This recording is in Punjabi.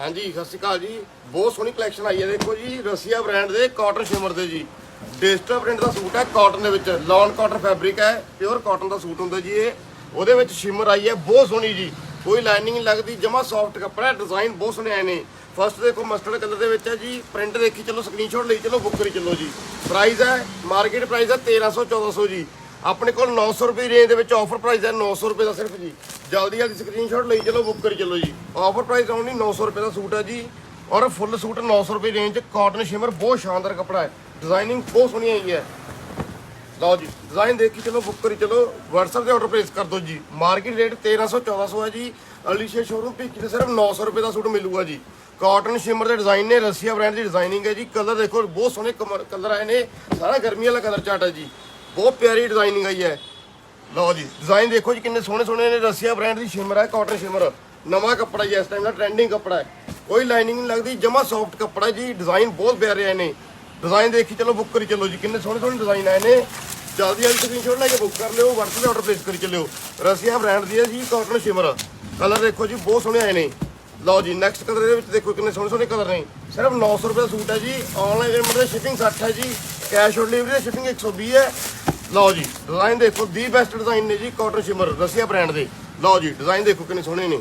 ਹਾਂਜੀ, ਸਤਿ ਸ਼੍ਰੀ ਅਕਾਲ ਜੀ। ਬਹੁਤ ਸੋਹਣੀ ਕਲੈਕਸ਼ਨ ਆਈ ਹੈ, ਦੇਖੋ ਜੀ, ਰਸੀਆ ਬ੍ਰਾਂਡ ਦੇ ਕਾਟਨ ਸ਼ਿਮਰ ਦੇ ਜੀ। ਡਿਜੀਟਲ ਪ੍ਰਿੰਟ ਦਾ ਸੂਟ ਹੈ ਕਾਟਨ ਦੇ ਵਿੱਚ। ਲੌਨ ਕਾਟਨ ਫੈਬਰਿਕ ਹੈ ਪਿਓਰ ਕਾਟਨ ਦਾ ਸੂਟ ਹੁੰਦਾ ਜੀ ਇਹ। ਉਹਦੇ ਵਿੱਚ ਸ਼ਿਮਰ ਆਈ ਹੈ, ਬਹੁਤ ਸੋਹਣੀ ਜੀ। ਕੋਈ ਲਾਈਨਿੰਗ ਨਹੀਂ ਲੱਗਦੀ, ਜਮਾ ਸੌਫਟ ਕੱਪੜਾ ਹੈ ਡਿਜ਼ਾਈਨ ਬਹੁਤ ਸੋਹਣੇ ਆਏ ਨੇ। ਫਸਟ ਦੇਖੋ ਮਸਟਰਡ ਕਲਰ ਦੇ ਵਿੱਚ ਹੈ ਜੀ। ਪ੍ਰਿੰਟ ਦੇਖੀ, ਚਲੋ ਸਕਰੀਨਸ਼ਾਟ ਲਈ, ਚਲੋ ਬੁੱਕ ਕਰੀ ਚਲੋ ਜੀ। ਪ੍ਰਾਈਸ ਹੈ ਮਾਰਕੀਟ ਪ੍ਰਾਈਸ ਹੈ 1300 1400 ਜੀ। ਆਪਣੇ ਕੋਲ 900 ਰੁਪਏ ਰੇਂਜ ਦੇ ਵਿੱਚ ਆਫਰ ਪ੍ਰਾਈਸ ਹੈ 900 ਰੁਪਏ ਦਾ ਸਿਰਫ ਜੀ। ਜਲਦੀ ਜਲਦੀ ਸਕਰੀਨਸ਼ਾਟ ਲਈ ਚਲੋ ਬੁੱਕ ਕਰੀ ਚਲੋ ਜੀ। ਆਫਰ ਪ੍ਰਾਈਸ ਓਨਲੀ 900 ਰੁਪਏ ਦਾ ਸੂਟ ਹੈ ਜੀ। ਔਰ ਫੁੱਲ ਸੂਟ 900 ਰੁਪਏ ਰੇਂਜ ਚ ਕਾਟਨ ਸ਼ਿਮਰ ਬਹੁਤ ਸ਼ਾਨਦਾਰ ਕੱਪੜਾ ਹੈ। ਡਿਜ਼ਾਈਨਿੰਗ ਬਹੁਤ ਸੋਹਣੀ ਆਈ ਹੈ। ਲਓ ਜੀ ਡਿਜ਼ਾਈਨ ਦੇਖ ਕੇ ਚਲੋ ਬੁੱਕ ਕਰੀ ਚਲੋ। WhatsApp ਤੇ ਆਰਡਰ ਪਲੇਸ ਕਰ ਦਿਓ ਜੀ। ਮਾਰਕੀਟ ਰੇਟ 1300 1400 ਹੈ ਜੀ। ਅਲੀਸ਼ੇ ਸ਼ੋਰੂਮ ਤੇ ਤੇ ਸਿਰਫ 900 ਰੁਪਏ ਦਾ ਸੂਟ ਮਿਲੂਗਾ ਜੀ। ਕਾਟਨ ਸ਼ਿਮਰ ਦੇ ਡਿਜ਼ਾਈਨ ਨੇ ਰਸੀਆ ਬ੍ਰਾਂਡ ਦੀ ਡਿਜ਼ਾਈਨਿੰਗ ਹੈ ਜੀ। ਕਲਰ ਦੇਖੋ, ਬਹੁਤ ਸੋਹਣੇ ਕਲਰ ਆਏ ਨੇ। ਸਾਰਾ ਗਰਮੀ ਵਾਲਾ ਕਲਰ ਚਾਰਟ ਹੈ ਜੀ। ਬਹੁਤ ਪਿਆਰੀ ਡਿਜ਼ਾਈਨਿੰਗ ਆਈ ਹੈ। ਲਓ ਜੀ ਡਿਜ਼ਾਈਨ ਦੇਖੋ ਜੀ, ਕਿੰਨੇ ਸੋਹਣੇ ਸੋਹਣੇ ਨੇ, ਰਸੀਆ ਬ੍ਰਾਂਡ ਦੀ ਸ਼ਿਮਰ ਹੈ ਕਾਟਨ ਸ਼ਿਮਰ ਨਵਾਂ ਕੱਪੜਾ ਜੀ, ਇਸ ਟਾਈਮ ਦਾ ਟ੍ਰੈਂਡਿੰਗ ਕੱਪੜਾ ਹੈ। ਕੋਈ ਲਾਈਨਿੰਗ ਨਹੀਂ ਲੱਗਦੀ, ਜਮਾ ਸੌਫਟ ਕੱਪੜਾ ਜੀ ਡਿਜ਼ਾਈਨ ਬਹੁਤ ਪਿਆਰੇ ਆਏ ਨੇ। ਡਿਜ਼ਾਈਨ ਦੇਖੀ, ਚਲੋ ਬੁੱਕ ਕਰੀ ਚਲੋ ਜੀ, ਕਿੰਨੇ ਸੋਹਣੇ ਸੋਹਣੇ ਡਿਜ਼ਾਈਨ ਆਏ ਨੇ। ਜਲਦੀ ਜਲਦੀ ਸਕਰੀਨਸ਼ਾਟ ਲੈ ਕੇ ਬੁੱਕ ਕਰ ਲਿਓ, WhatsApp ਤੇ ਆਰਡਰ ਪਲੇਸ ਕਰੀ ਚੱਲਿਓ। ਰਸੀਆ ਬ੍ਰਾਂਡ ਦੀ ਹੈ ਜੀ ਕਾਟਨ ਸ਼ਿਮਰ ਕਲਰ ਦੇਖੋ ਜੀ, ਬਹੁਤ ਸੋਹਣੇ ਆਏ ਨੇ। ਲਓ ਜੀ ਨੈਕਸਟ ਕਲਰ ਦੇ ਵਿੱਚ ਦੇਖੋ ਕਿੰਨੇ ਸੋਹਣੇ ਸੋਹਣੇ ਕਲਰ ਨੇ। ਸਿਰਫ 900 ਰੁਪਏ ਦਾ ਸੂਟ ਹੈ ਜੀ ਆਨਲਾਈਨ ਪੇਮੈਂਟ ਦੀ ਸ਼ਿਪਿੰਗ 60 ਹੈ ਜੀ ਕੈਸ਼ ਔਨ ਡਿਲੀਵਰੀ ਦਾ ਸ਼ਿਪਿੰਗ 120 ਹੈ। ਲਓ ਜੀ ਡਿਜ਼ਾਈਨ ਦੇਖੋ ਦੀ ਬੈਸਟ ਡਿਜ਼ਾਈਨ ਨੇ ਜੀ ਕਾਟਨ ਸ਼ਿਮਰ ਰਸੀਆ ਬ੍ਰਾਂਡ ਦੇ। ਲਓ ਜੀ ਡਿਜ਼ਾਈਨ ਦੇਖੋ, ਕਿੰਨੇ ਸੋਹਣੇ ਨੇ।